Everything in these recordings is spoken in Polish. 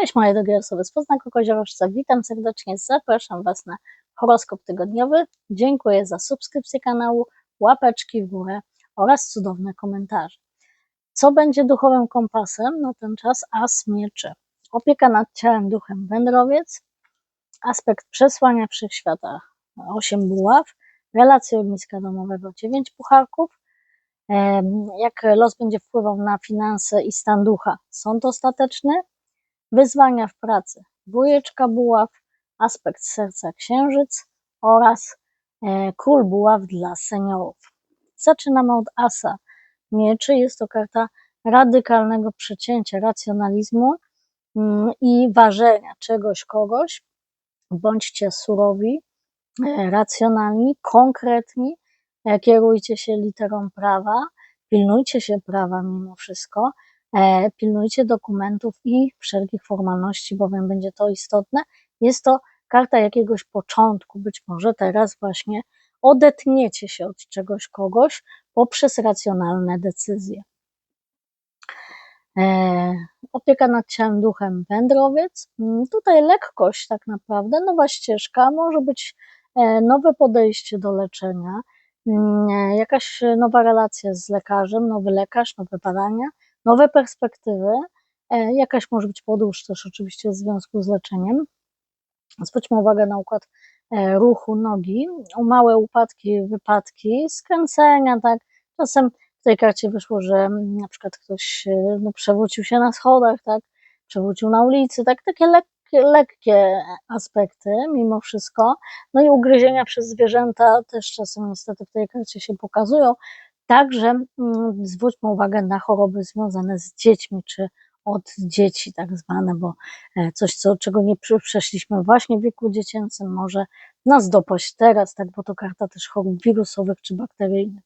Cześć moje drogie osoby z Poznanku Koziorożca, witam serdecznie, zapraszam Was na horoskop tygodniowy. Dziękuję za subskrypcję kanału, łapeczki w górę oraz cudowne komentarze. Co będzie duchowym kompasem na ten czas? As mieczy. Opieka nad ciałem duchem wędrowiec, aspekt przesłania wszechświata 8 buław, relacje ogniska domowego 9 pucharków, jak los będzie wpływał na finanse i stan ducha. Sąd ostateczny, wyzwania w pracy, dwójeczka buław, aspekt serca księżyc oraz e, król buław dla seniorów. Zaczynamy od asa mieczy. Jest to karta radykalnego przecięcia racjonalizmu mm, i ważenia czegoś, kogoś. Bądźcie surowi, e, racjonalni, konkretni, e, kierujcie się literą prawa, pilnujcie się prawa mimo wszystko pilnujcie dokumentów i wszelkich formalności, bowiem będzie to istotne. Jest to karta jakiegoś początku, być może teraz właśnie odetniecie się od czegoś kogoś poprzez racjonalne decyzje. E, opieka nad ciałem, duchem, wędrowiec. Mm, tutaj lekkość tak naprawdę, nowa ścieżka, może być e, nowe podejście do leczenia, mm, jakaś nowa relacja z lekarzem, nowy lekarz, nowe badania, nowe perspektywy. E, jakaś może być podróż też oczywiście w związku z leczeniem. Zwróćmy uwagę na układ e, ruchu nogi, małe upadki, wypadki, skręcenia, tak. Czasem w tej karcie wyszło, że mm, na przykład ktoś e, no, przewrócił się na schodach, tak, przewrócił na ulicy, tak, takie lekkie, lekkie aspekty mimo wszystko. No i ugryzienia przez zwierzęta też czasem niestety w tej karcie się pokazują. Także mm, zwróćmy uwagę na choroby związane z dziećmi, czy od dzieci tak zwane, bo e, coś, co, czego nie przeszliśmy właśnie w wieku dziecięcym, może nas dopaść teraz, tak, bo to karta też chorób wirusowych czy bakteryjnych.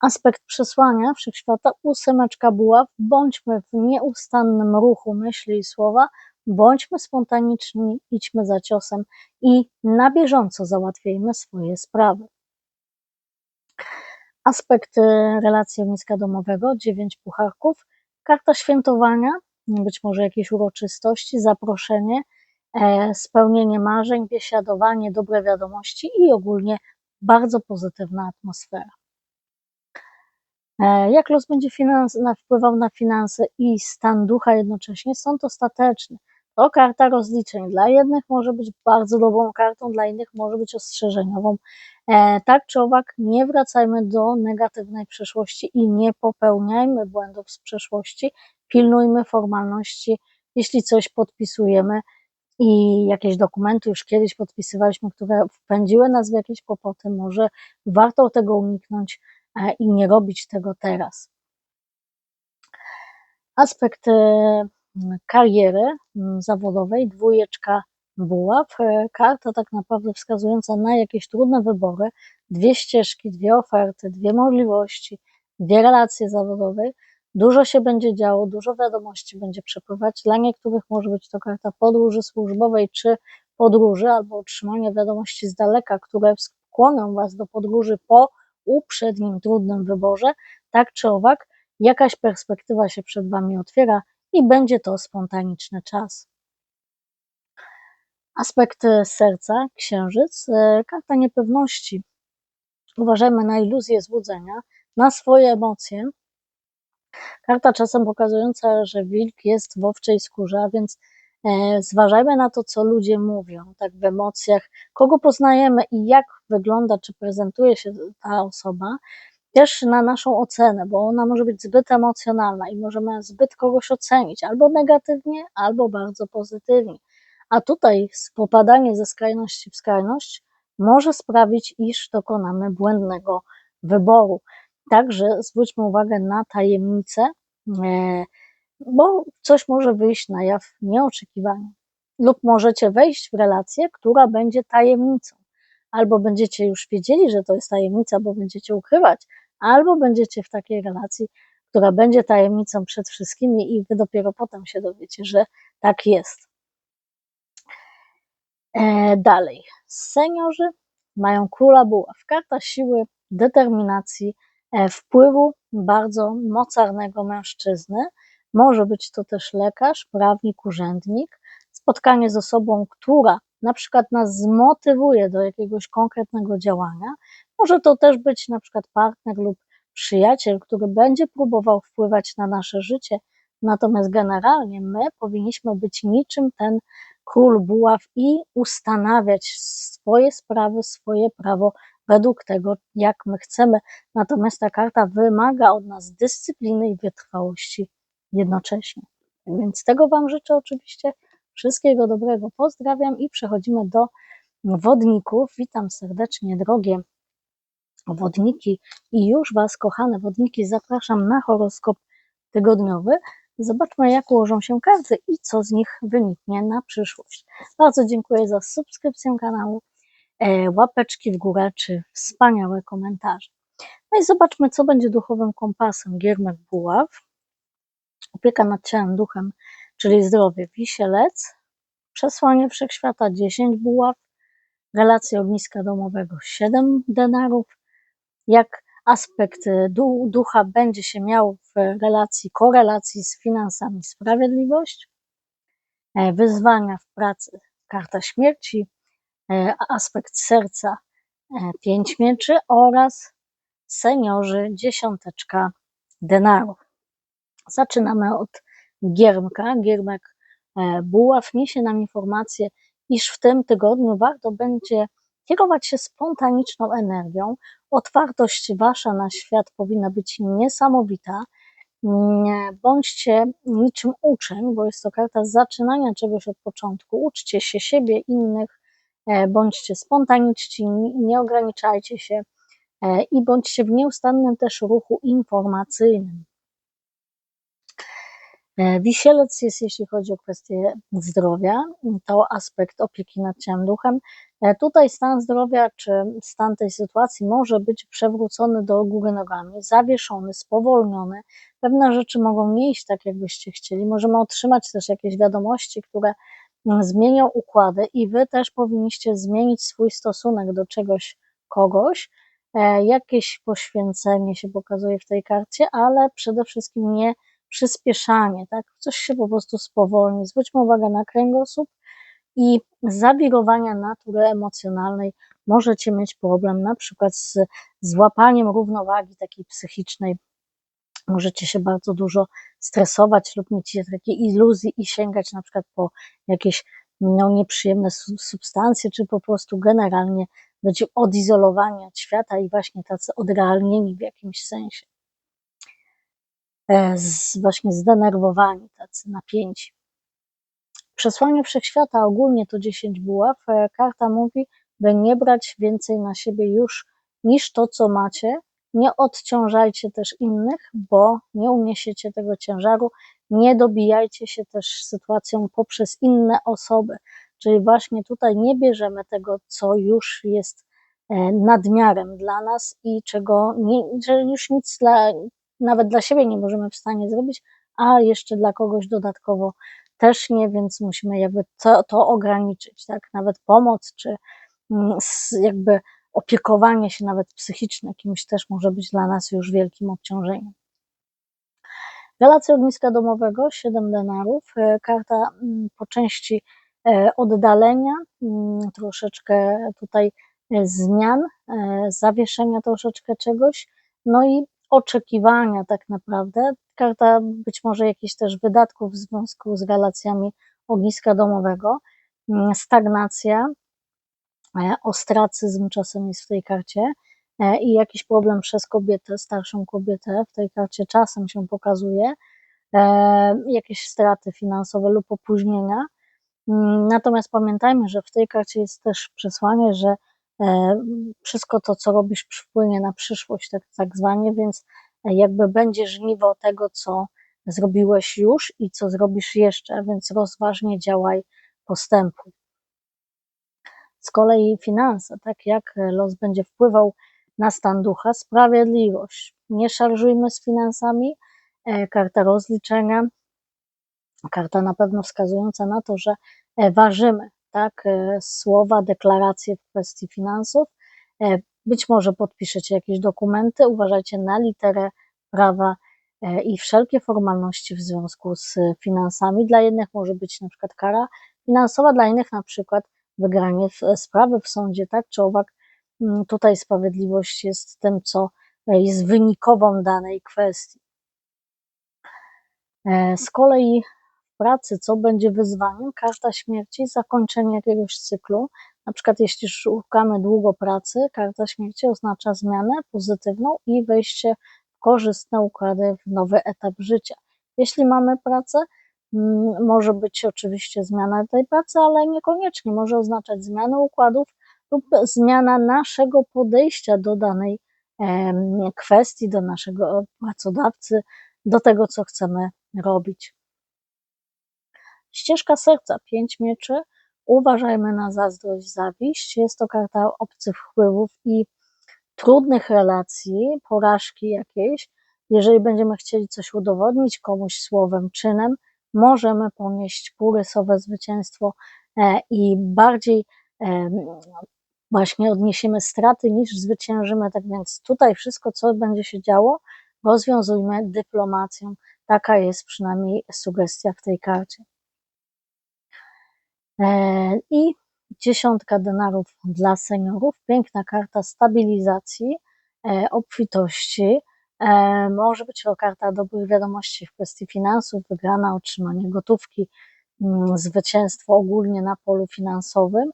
Aspekt przesłania wszechświata, ósemeczka buław, bądźmy w nieustannym ruchu myśli i słowa, bądźmy spontaniczni, idźmy za ciosem i na bieżąco załatwiajmy swoje sprawy. Aspekt relacji ogniska domowego, dziewięć pucharków, karta świętowania, być może jakieś uroczystości, zaproszenie, e, spełnienie marzeń, biesiadowanie, dobre wiadomości i ogólnie bardzo pozytywna atmosfera. E, jak los będzie finans, wpływał na finanse i stan ducha jednocześnie, sąd ostateczny. To karta rozliczeń. Dla jednych może być bardzo dobrą kartą, dla innych może być ostrzeżeniową. E, tak czy owak, nie wracajmy do negatywnej przeszłości i nie popełniajmy błędów z przeszłości. Pilnujmy formalności, jeśli coś podpisujemy i jakieś dokumenty już kiedyś podpisywaliśmy, które wpędziły nas w jakieś kłopoty, może warto tego uniknąć e, i nie robić tego teraz. Aspekt kariery mm, zawodowej, dwójeczka buław, e, karta tak naprawdę wskazująca na jakieś trudne wybory, dwie ścieżki, dwie oferty, dwie możliwości, dwie relacje zawodowe, dużo się będzie działo, dużo wiadomości będzie przepływać, dla niektórych może być to karta podróży służbowej, czy podróży, albo otrzymanie wiadomości z daleka, które skłonią Was do podróży po uprzednim trudnym wyborze, tak czy owak, jakaś perspektywa się przed Wami otwiera, i będzie to spontaniczny czas. Aspekt serca, księżyc, e, karta niepewności. Uważajmy na iluzję złudzenia, na swoje emocje. Karta czasem pokazująca, że wilk jest w owczej skórze, a więc e, zważajmy na to, co ludzie mówią, tak w emocjach, kogo poznajemy i jak wygląda, czy prezentuje się ta osoba, też na naszą ocenę, bo ona może być zbyt emocjonalna i możemy zbyt kogoś ocenić albo negatywnie, albo bardzo pozytywnie. A tutaj popadanie ze skrajności w skrajność może sprawić, iż dokonamy błędnego wyboru. Także zwróćmy uwagę na tajemnicę, e, bo coś może wyjść na jaw nieoczekiwanie. Lub możecie wejść w relację, która będzie tajemnicą albo będziecie już wiedzieli, że to jest tajemnica, bo będziecie ukrywać, albo będziecie w takiej relacji, która będzie tajemnicą przed wszystkimi i wy dopiero potem się dowiecie, że tak jest. E, dalej. Seniorzy mają króla buław. Karta siły, determinacji, e, wpływu bardzo mocarnego mężczyzny. Może być to też lekarz, prawnik, urzędnik, spotkanie z osobą, która na przykład nas zmotywuje do jakiegoś konkretnego działania. Może to też być na przykład partner lub przyjaciel, który będzie próbował wpływać na nasze życie. Natomiast generalnie my powinniśmy być niczym ten król buław i ustanawiać swoje sprawy, swoje prawo według tego, jak my chcemy. Natomiast ta karta wymaga od nas dyscypliny i wytrwałości jednocześnie. Więc tego Wam życzę oczywiście. Wszystkiego dobrego. Pozdrawiam i przechodzimy do wodników. Witam serdecznie, drogie wodniki i już Was, kochane wodniki, zapraszam na horoskop tygodniowy. Zobaczmy, jak ułożą się karty i co z nich wyniknie na przyszłość. Bardzo dziękuję za subskrypcję kanału, e, łapeczki w górę czy wspaniałe komentarze. No i zobaczmy, co będzie duchowym kompasem Giermek Buław. Opieka nad ciałem, duchem, czyli zdrowie, wisielec, przesłanie wszechświata 10 buław, relacje ogniska domowego 7 denarów, jak aspekt ducha będzie się miał w relacji, korelacji z finansami sprawiedliwość, e, wyzwania w pracy, karta śmierci, e, aspekt serca, e, pięć mieczy oraz seniorzy, dziesiąteczka denarów. Zaczynamy od giermka. Giermek buław niesie nam informację, iż w tym tygodniu warto będzie kierować się spontaniczną energią. Otwartość wasza na świat powinna być niesamowita. Bądźcie niczym uczeń, bo jest to karta zaczynania czegoś od początku. Uczcie się siebie, innych, e, bądźcie spontaniczni, nie ograniczajcie się e, i bądźcie w nieustannym też ruchu informacyjnym. E, wisielec jest, jeśli chodzi o kwestię zdrowia, to aspekt opieki nad ciałem duchem. E, tutaj stan zdrowia czy stan tej sytuacji może być przewrócony do góry nogami, zawieszony, spowolniony. Pewne rzeczy mogą nie iść tak, jakbyście chcieli. Możemy otrzymać też jakieś wiadomości, które mm, zmienią układy, i wy też powinniście zmienić swój stosunek do czegoś, kogoś. E, jakieś poświęcenie się pokazuje w tej karcie, ale przede wszystkim nie przyspieszanie, tak? Coś się po prostu spowolni. Zwróćmy uwagę na kręgosłup i zawirowania natury emocjonalnej. Możecie mieć problem na przykład z złapaniem równowagi takiej psychicznej. Możecie się bardzo dużo stresować lub mieć takie iluzje i sięgać na przykład po jakieś no, nieprzyjemne substancje, czy po prostu generalnie być odizolowani od świata i właśnie tacy odrealnieni w jakimś sensie. E, właśnie zdenerwowani, tacy napięci. Przesłanie wszechświata ogólnie to 10 buław. E, karta mówi, by nie brać więcej na siebie już niż to, co macie. Nie odciążajcie też innych, bo nie uniesiecie tego ciężaru. Nie dobijajcie się też sytuacją poprzez inne osoby. Czyli właśnie tutaj nie bierzemy tego, co już jest e, nadmiarem dla nas i czego nie, że już nic dla, nawet dla siebie nie możemy w stanie zrobić, a jeszcze dla kogoś dodatkowo też nie, więc musimy jakby to, to ograniczyć, tak? Nawet pomoc, czy mm, jakby opiekowanie się nawet psychiczne kimś też może być dla nas już wielkim obciążeniem. Relacja ogniska domowego, 7 denarów, e, karta mm, po części e, oddalenia, mm, troszeczkę tutaj e, zmian, zawieszenia troszeczkę czegoś, no i oczekiwania tak naprawdę. Karta być może jakichś też wydatków w związku z relacjami ogniska domowego, mm, stagnacja, e, ostracyzm czasem jest w tej karcie e, i jakiś problem przez kobietę, starszą kobietę w tej karcie czasem się pokazuje, e, jakieś straty finansowe lub opóźnienia. Mm, natomiast pamiętajmy, że w tej karcie jest też przesłanie, że wszystko to, co robisz, wpłynie na przyszłość, tak, tak zwanie, więc jakby będzie żniwo tego, co zrobiłeś już i co zrobisz jeszcze, więc rozważnie działaj, postępuj. Z kolei finanse, tak jak los będzie wpływał na stan ducha, sprawiedliwość. Nie szarżujmy z finansami, e, karta rozliczenia, karta na pewno wskazująca na to, że e, ważymy, tak, e, słowa, deklaracje w kwestii finansów. E, być może podpiszecie jakieś dokumenty, uważajcie na literę prawa e, i wszelkie formalności w związku z finansami. Dla jednych może być na przykład kara finansowa, dla innych na przykład wygranie sprawy w sądzie, tak czy owak mm, tutaj sprawiedliwość jest tym, co jest wynikową danej kwestii. Z kolei pracy, co będzie wyzwaniem? Karta śmierci, zakończenie jakiegoś cyklu. Na przykład, jeśli szukamy długo pracy, karta śmierci oznacza zmianę pozytywną i wejście w korzystne układy w nowy etap życia. Jeśli mamy pracę, mm, może być oczywiście zmiana tej pracy, ale niekoniecznie może oznaczać zmianę układów lub zmiana naszego podejścia do danej kwestii, do naszego pracodawcy, do tego, co chcemy robić. Ścieżka serca, pięć mieczy. Uważajmy na zazdrość, zawiść. Jest to karta obcych wpływów i trudnych relacji, porażki jakiejś. Jeżeli będziemy chcieli coś udowodnić komuś słowem, czynem, możemy ponieść półrysowe zwycięstwo e, i bardziej właśnie odniesiemy straty niż zwyciężymy. Tak więc tutaj wszystko, co będzie się działo, rozwiązujmy dyplomacją. Taka jest przynajmniej sugestia w tej karcie. E, I dziesiątka denarów dla seniorów. Piękna karta stabilizacji, e, obfitości. E, może być to karta dobrych wiadomości w kwestii finansów, wygrana, otrzymanie gotówki, mm, zwycięstwo ogólnie na polu finansowym,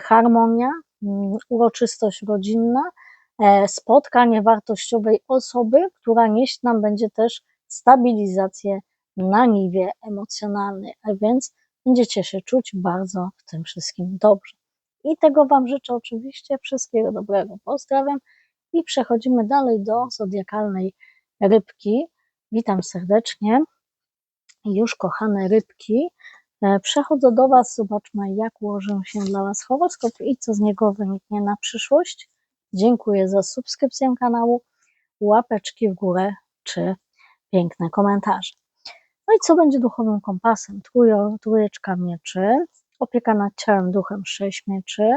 harmonia, mm, uroczystość rodzinna, spotkanie wartościowej osoby, która nieść nam będzie też stabilizację na niwie emocjonalnej, a więc będziecie się czuć bardzo w tym wszystkim dobrze. I tego Wam życzę oczywiście, wszystkiego dobrego. Pozdrawiam i przechodzimy dalej do zodiakalnej rybki. Witam serdecznie. Już kochane rybki, e, przechodzę do Was, zobaczmy jak ułożę się dla Was horoskop i co z niego wyniknie na przyszłość. Dziękuję za subskrypcję kanału, łapeczki w górę czy piękne komentarze. No i co będzie duchowym kompasem? Trójo, trójeczka mieczy, opieka nad ciałem duchem sześć mieczy,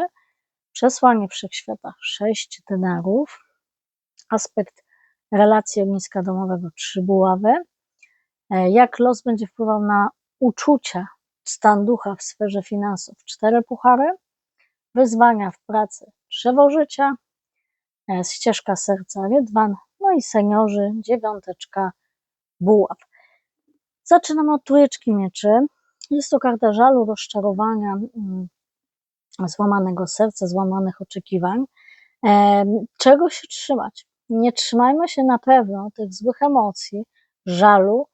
przesłanie wszechświata sześć denarów, aspekt relacji ogniska domowego trzy buławy, e, jak los będzie wpływał na uczucia, stan ducha w sferze finansów cztery puchary, wyzwania w pracy drzewo życia, e, ścieżka serca rydwan, no i seniorzy dziewiąteczka buław. Zaczynamy od trójeczki mieczy. Jest to karta żalu, rozczarowania, mm, złamanego serca, złamanych oczekiwań. Czego się trzymać? Nie trzymajmy się na pewno tych złych emocji, żalu,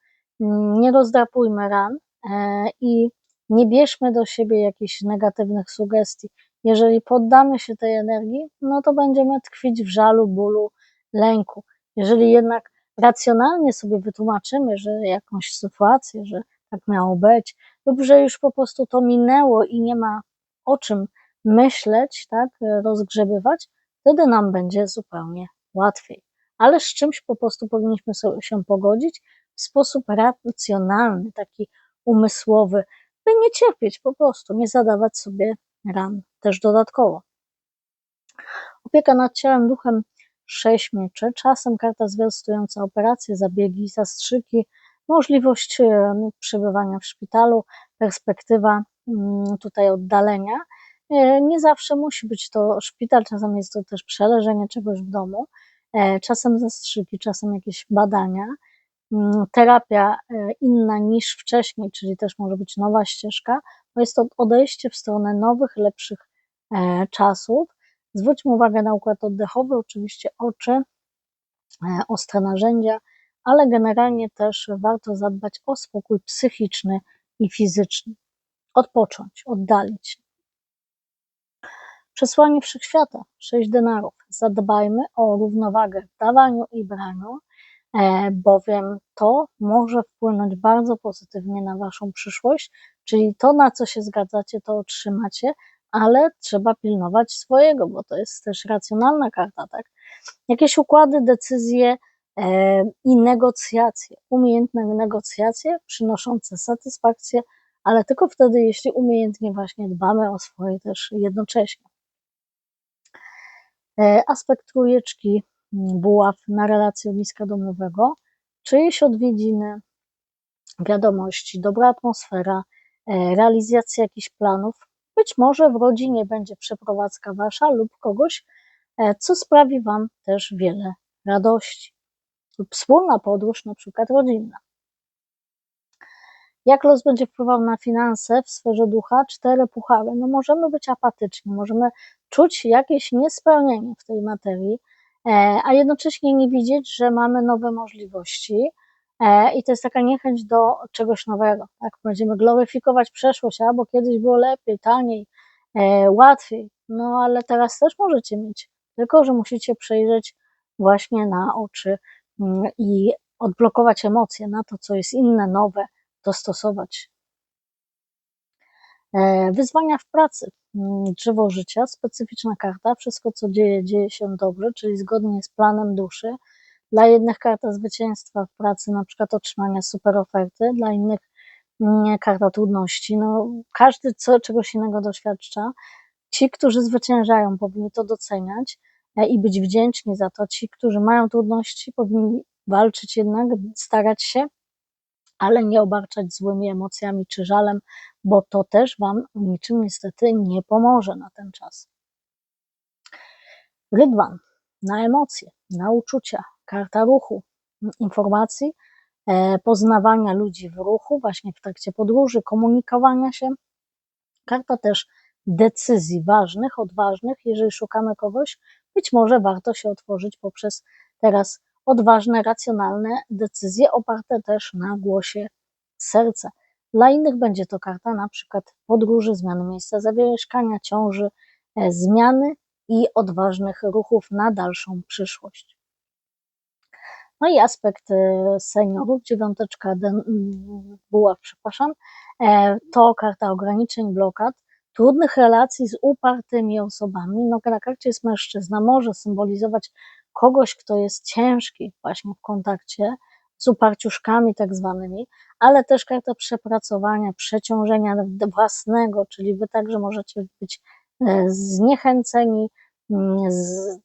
nie rozdrapujmy ran e, i nie bierzmy do siebie jakichś negatywnych sugestii. Jeżeli poddamy się tej energii, no to będziemy tkwić w żalu, bólu, lęku. Jeżeli jednak racjonalnie sobie wytłumaczymy, że jakąś sytuację, że tak miało być, lub że już po prostu to minęło i nie ma o czym myśleć, tak, rozgrzebywać, wtedy nam będzie zupełnie łatwiej. Ale z czymś po prostu powinniśmy się pogodzić w sposób racjonalny, taki umysłowy, by nie cierpieć po prostu, nie zadawać sobie ran też dodatkowo. Opieka nad ciałem, duchem sześć mieczy, czasem karta zwiastująca operacje, zabiegi, zastrzyki, możliwość e, przebywania w szpitalu, perspektywa mm, tutaj oddalenia. E, nie zawsze musi być to szpital, czasem jest to też przeleżenie czegoś w domu, e, czasem zastrzyki, czasem jakieś badania, mm, terapia inna niż wcześniej, czyli też może być nowa ścieżka, bo jest to odejście w stronę nowych, lepszych czasów. Zwróćmy uwagę na układ oddechowy, oczywiście oczy, e, ostre narzędzia, ale generalnie też warto zadbać o spokój psychiczny i fizyczny. Odpocząć, oddalić. Przesłanie wszechświata, sześć denarów. Zadbajmy o równowagę w dawaniu i braniu, e, bowiem to może wpłynąć bardzo pozytywnie na Waszą przyszłość, czyli to, na co się zgadzacie, to otrzymacie, ale trzeba pilnować swojego, bo to jest też racjonalna karta, tak? Jakieś układy, decyzje e, i negocjacje, umiejętne negocjacje przynoszące satysfakcję, ale tylko wtedy, jeśli umiejętnie właśnie dbamy o swoje też jednocześnie. E, aspekt trójeczki buław na relację bliska domowego, czyjeś odwiedziny, wiadomości, dobra atmosfera, e, realizacja jakichś planów. Być może w rodzinie będzie przeprowadzka wasza lub kogoś, e, co sprawi wam też wiele radości. Lub wspólna podróż, na przykład rodzinna. Jak los będzie wpływał na finanse w sferze ducha? Cztery puchary. No możemy być apatyczni, możemy czuć jakieś niespełnienie w tej materii, e, a jednocześnie nie widzieć, że mamy nowe możliwości. E, I to jest taka niechęć do czegoś nowego. Tak? Będziemy gloryfikować przeszłość, albo kiedyś było lepiej, taniej, e, łatwiej. No ale teraz też możecie mieć, tylko że musicie przejrzeć właśnie na oczy mm, i odblokować emocje na to, co jest inne, nowe, dostosować. E, wyzwania w pracy. Mm, drzewo życia, specyficzna karta. Wszystko, co dzieje, dzieje się dobrze, czyli zgodnie z planem duszy. Dla jednych karta zwycięstwa w pracy, na przykład otrzymania super oferty, dla innych mm, karta trudności. No, każdy co, czegoś innego doświadcza. Ci, którzy zwyciężają, powinni to doceniać e, i być wdzięczni za to. Ci, którzy mają trudności, powinni walczyć jednak, starać się ale nie obarczać złymi emocjami czy żalem, bo to też Wam niczym niestety nie pomoże na ten czas. Rydwan na emocje, na uczucia, karta ruchu, informacji, e, poznawania ludzi w ruchu, właśnie w trakcie podróży, komunikowania się. Karta też decyzji ważnych, odważnych. Jeżeli szukamy kogoś, być może warto się otworzyć poprzez teraz odważne, racjonalne decyzje oparte też na głosie serca. Dla innych będzie to karta na przykład podróży, zmiany miejsca zamieszkania, ciąży, e, zmiany i odważnych ruchów na dalszą przyszłość. No i aspekt e, seniorów, dziewiąteczka buław, przepraszam, e, to karta ograniczeń, blokad, trudnych relacji z upartymi osobami. No na karcie jest mężczyzna, może symbolizować kogoś, kto jest ciężki właśnie w kontakcie z uparciuszkami tak zwanymi, ale też karta przepracowania, przeciążenia własnego, czyli wy także możecie być e, zniechęceni, z,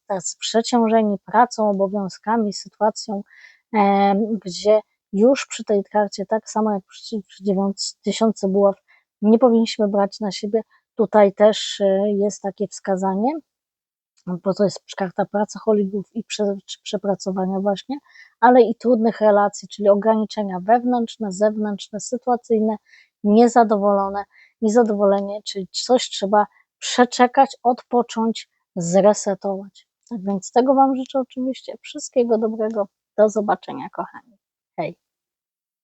pracą, obowiązkami, sytuacją, e, gdzie już przy tej karcie, tak samo jak przy, przy tysiące buław, nie powinniśmy brać na siebie. Tutaj też e, jest takie wskazanie, bo to jest karta pracoholibów i prze, przepracowania właśnie, ale i trudnych relacji, czyli ograniczenia wewnętrzne, zewnętrzne, sytuacyjne, niezadowolone, niezadowolenie, czyli coś trzeba przeczekać, odpocząć, zresetować. Tak więc tego Wam życzę oczywiście wszystkiego dobrego. Do zobaczenia, kochani. Hej.